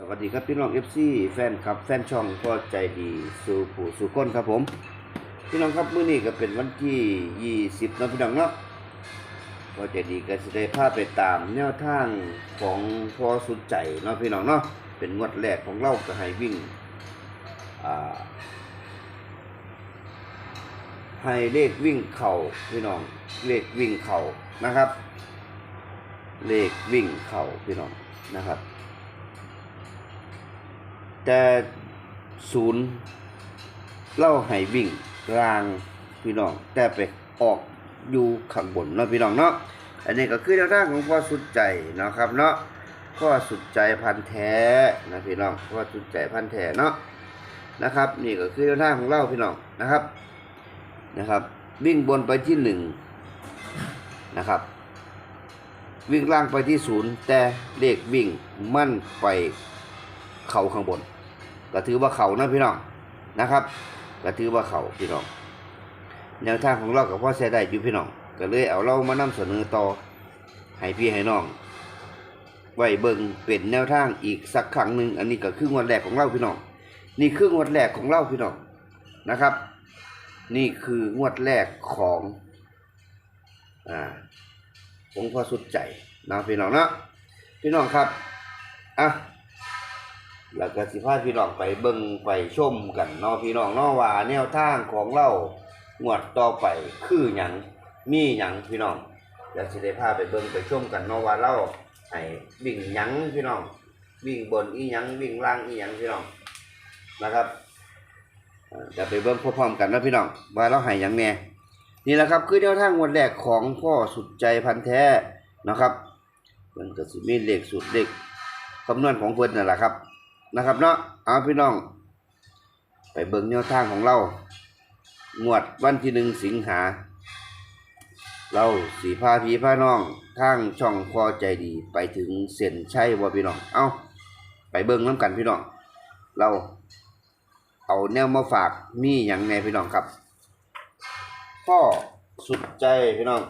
สวัสดีครับพี่น้อง FC แฟนครับแฟนช่องก็ใจดีสู่ผู้สู่ก้นครับผม พี่น้องครับมื้อนี้ก็เป็นวันที่ 20นะพี่น้องเนาะก็ใจดีก็สิได้พาไปตามแนวทางของพอสุดใจเนาะพี่น้องเนาะเป็นงวดแรกของเราก็ให้วิ่งอ่าให้เลขวิ่งเข่าพี่น้องเลขวิ่งเข่านะครับ เลขวิ่งเข่าพี่น้องนะครับ แต่ศูนย์เล่าให้วิ่งรางพี่น้อง แต่ไปออกอยู่ข้างบนเนาะพี่น้องเนาะอันนี้ก็คือแนวทางของพ่อสุดใจเนาะครับเนาะพ่อสุดใจพันแท้นะพี่น้องพ่อสุดใจพันแท้เนาะนะครับ นี่ก็คือแนวทางของเราพี่น้องนะครับนะครับ วิ่งบนไปที่หนึ่งนะครับ วิ่งล่างไปที่ศูนย์แต่เลขวิ่งมั่นไปเข่าข้างบน ก็ถือว่าเขานะพี่น้องนะครับก็ถือว่าเขาพี่น้องแนวทางของเรากับพ่อใช้ได้อยู่พี่น้องก็เลยเอาเรามานำเสนอต่อให้พี่ให้น้องไว้เบิ่งเป็นแนวทางอีกสักครั้งหนึ่งอันนี้ก็คืองวดแรกของเราพี่น้องนี่คืองวดแรกของเราพี่น้องนะครับ นี่คืองวดแรกของอ่าของพ่อสุดใจนะพี่น้องนะพี่น้องครับอะ แล้วก็สิพาพี่น้องไปเบิ่งไปชมกันเนาะพี่น้องเนาะว่าแนวทางของเรางวดต่อไปคือหยังมีหยังพี่น้องเดี๋ยวสิได้พาไปเบิ่งไปชมกันเนาะว่าเราให้วิ่งหยังพี่น้อง วิ่งบนอีหยังวิ่งล่างอีหยังพี่น้องนะครับเอ่อเดี๋ยวไปเบิ่งพร้อมๆกันนะพี่น้องว่าเราให้หยังแน่นี่แหละครับคือแนวทางงวดแรกของพ่อสุดใจพันแท้นะครับมันก็สิมีเลขสุดเลขคำนวณของเพิ่นนั่นแหละครับ นะครับเนาะเอาพี่น้อง ไปเบิ่งแนวทางของเรางวดวันที่หนึ่งสิงหา เราสีพาพีพาน้องทางช่องพอใจดีไปถึงเส้นชัยบ่พี่น้อง เอาไปเบิ่งน้ำกันพี่น้อง เราเอาแนวมาฝากมีอย่างแน่พี่น้องครับ พ่อสุดใจพี่น้อง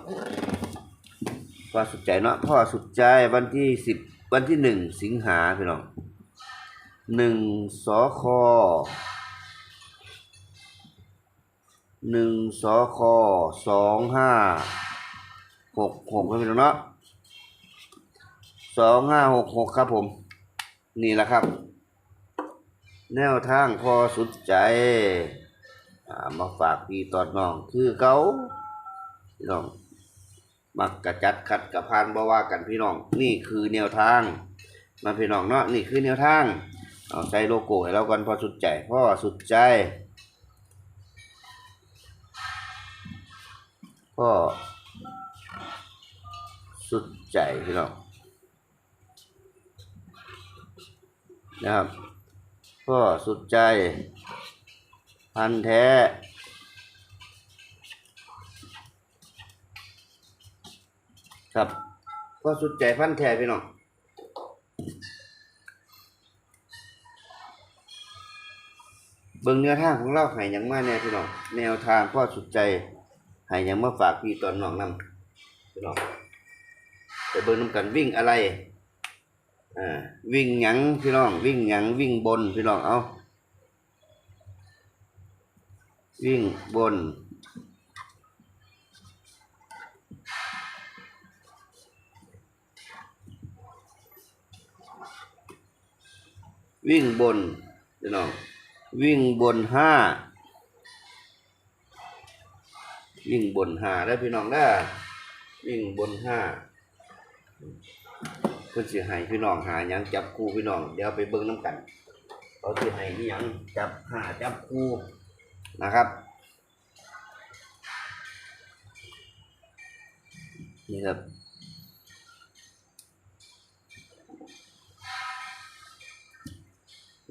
พ่อสุดใจเนาะพ่อสุดใจวันที่สิบวันที่หนึ่งสิงหาพี่น้อง หนึ่งสอคอหนึ่งสอคอสองห้าหกหกครับพี่น้องเนาะสองห้าหกหกครับผม นี่แหละครับ แนวทางพอสุดใจามาฝากพี่ตอนน้อง คือเขาพี่น้อง มักกระจัดขัดกระพานบ่ว่ากันพี่น้อง นี่คือแนวทางมาพี่น้องเนาะนี่คือแนวทาง เอาใส่โลโก้ให้เรากันพอสุดใจพ่อสุดใจพ่อสุดใจพี่น้องนะครับพ่อสุดใจ พันธ์แท้ครับพ่อสุดใจพันธ์แท้พี่น้อง เบิ่งเนื้อทางของเราให้หยังมาแน่พี่น้องแนวทางพ่อสุดใจให้หยังมาฝากพี่ตอนน้องนํพี่น้องไปเบิ่งนํกันวิ่งอะไรอ่าวิ่งหยังพี่น้อง วิ่งหยังวิ่งบนพี่น้องเอาวิ่งบนวิ่งบนพี่น้อง วิ่งบนห้าวิ่งบนห้าได้พี่น้องได้วิ่งบนห้าเพื่อสิให้พี่น้องหายังจับคู่พี่น้องเดี๋ยวไปเบิ่งน้ำกันเขาสิให้อิหยังจับหาจับคู่นะครับ นี่ครับ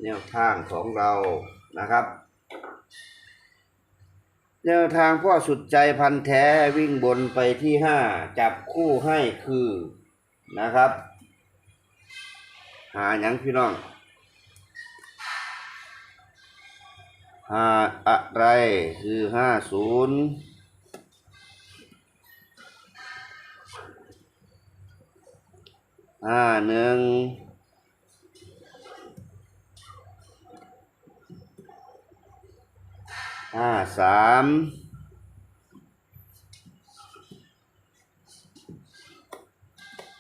แนวทางของเรานะครับ แนวทางพ่อสุดใจพันแท้วิ่งบนไปที่ห้าจับคู่ให้คือนะครับ หาหยังพี่น้อง หาอะไรคือห้าศูนย์ห้าหนึ่ง ห้าสาม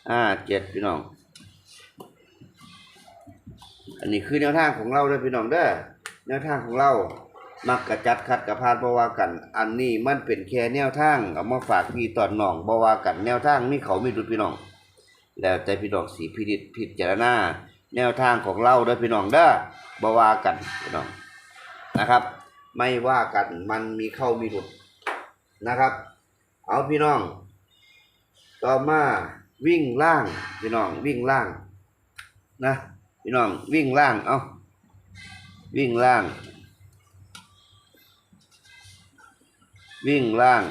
ห้าเจ็ดพี่น้อง อันนี้คือแนวทางของเราเด้อพี่น้องเด้อแนวทางของเรา มักกระจัดคัดกระพานบว่ากัน อันนี้มันเป็นแค่แนวทางเอามาฝากพี่ตอนน้องบว่ากันแนวทางมีเขามีดุพี่น้อง แล้วแต่พี่น้องสีพิจิตพิจารณาแนวทางของเราเด้อพี่น้องเด้อบว่ากันพี่น้องนะครับ ไม่ว่ากันมันมีเข้ามีหลุดนะครับ เอาพี่น้อง ต่อมาวิ่งล่าง พี่น้องวิ่งล่าง นะ พี่น้องวิ่งล่างเอาวิ่งล่าง วิ่งล่าง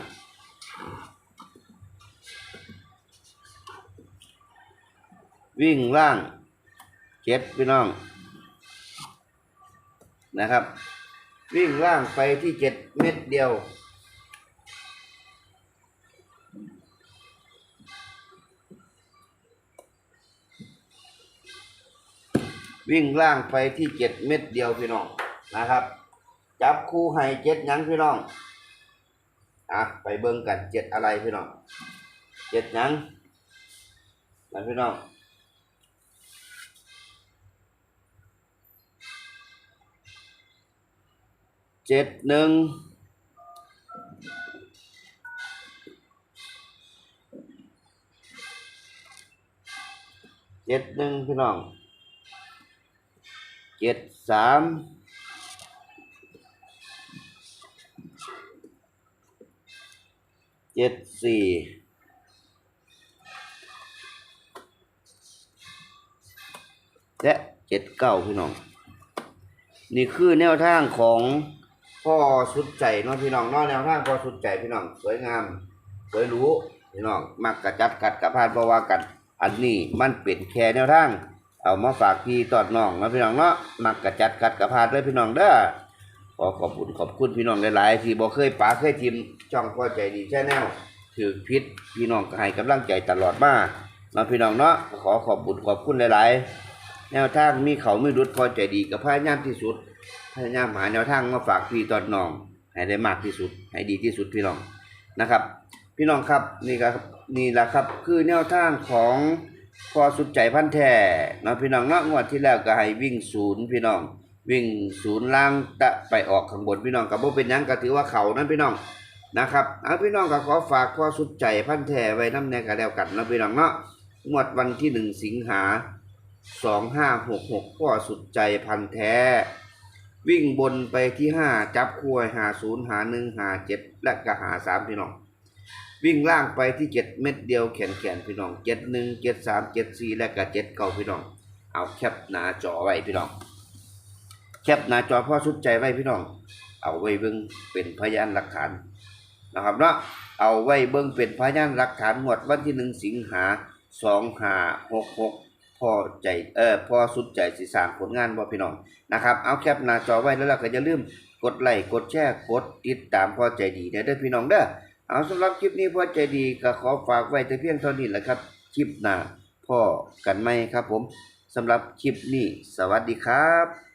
วิ่งล่างเจ็ดพี่น้องนะครับ วิ่งล่างไปที่เจ็ดเม็ดเดียว วิ่งล่างไปที่เจ็ดเม็ดเดียวพี่น้องนะครับ จับคู่ให้เจ็ดยังพี่น้องอะไปเบิ่งกันเจ็ดอะไรพี่น้องเจ็ดยังนะพี่น้อง เจ็ดหนึ่งเจ็ดหนึ่งพี่น้องเจ็ดสามเจ็ดสี่และเจ็ดเก้าพี่น้อง นี่คือแนวทางของ พ่อสุดใจเนาะพี่น้องเนาะแนวทางพ่อสุดใจพี่น้องสวยงามสวยหรู้พี่น้องมักกระจัดกัดกระพานเพราะว่ากัน อันนี้มันเป็นแค่แนวทาง เอามาฝากพี่ตอดน้องนะพี่น้องเนาะมักกระจัดกัดกระพานด้วยพี่น้องเด้อขอขอบคุณขอบคุณพี่น้องหลายๆที่บ่เคยป๋าเคยทิมช่องพ่อใจดีแชนแนลถือพิษพี่น้องก็ให้กำลังใจตลอดมาเนาะพี่น้องเนาะขอขอบคุณขอบคุณหลายๆ แนวทางมีเขาไม่รุดพอใจดีกับพยายามที่สุดพยายามหาแนวทางมาฝากพี่ตอนน้อง ให้ได้มากที่สุด ให้ดีที่สุดพี่น้องนะครับ พี่น้องครับนี่ครับนี่แหละครับคือแนวทางของพอสุดใจพันแท้เนาะพี่น้องเนาะงวดที่แล้วก็ให้วิ่งศูนย์พี่น้อง วิ่งศูนย์ล่างตะไปออกข้างบนพี่น้องกับบ่เป็นยังก็ถือว่าเขานั้นพี่น้องนะครับเอาพี่น้องก็ขอฝากพอสุดใจพันแท้ไว้น้ำแน่กันแล้วกันเนาะพี่น้องเนาะงวดวันที่หนึ่งสิงหา สองห้าหกหกพ่อสุดใจพันแท้ วิ่งบนไปที่ห้าจับคู่หาศูนย์หาหนึ่งหาเจ็ดและก็หาสามพี่น้อง วิ่งล่างไปที่เจ็ดเม็ดเดียวแขนแขนพี่น้องเจ็ดหนึ่งเจ็ดสามเจ็ดสี่และก็เจ็ดเก้าพี่น้อง เอาแคปหน้าจอไว้พี่น้อง แคปหน้าจอพ่อสุดใจไว้พี่น้อง เอาไว้เบิ่งเป็นพยานหลักฐานนะครับเนาะเอาไว้เบิ่งเป็นพยานหลักฐานงวดวันที่หนึ่งสิงหาสองหาหกหก พอใจเออพอสุดใจสิสางผลงานบ่พี่น้องนะครับเอาแคปหน้าจอไว้แล้วเราก็อย่าลืมกดไลค์กดแชร์กดติดตามพอใจดีเด้อเด้อพี่น้องเด้อเอาสำหรับคลิปนี้พอใจดีก็ขอฝากไว้แต่เพียงเท่านี้แหละครับ คลิปหน้าพ่อกันไหมครับผมสำหรับคลิปนี้ สวัสดีครับ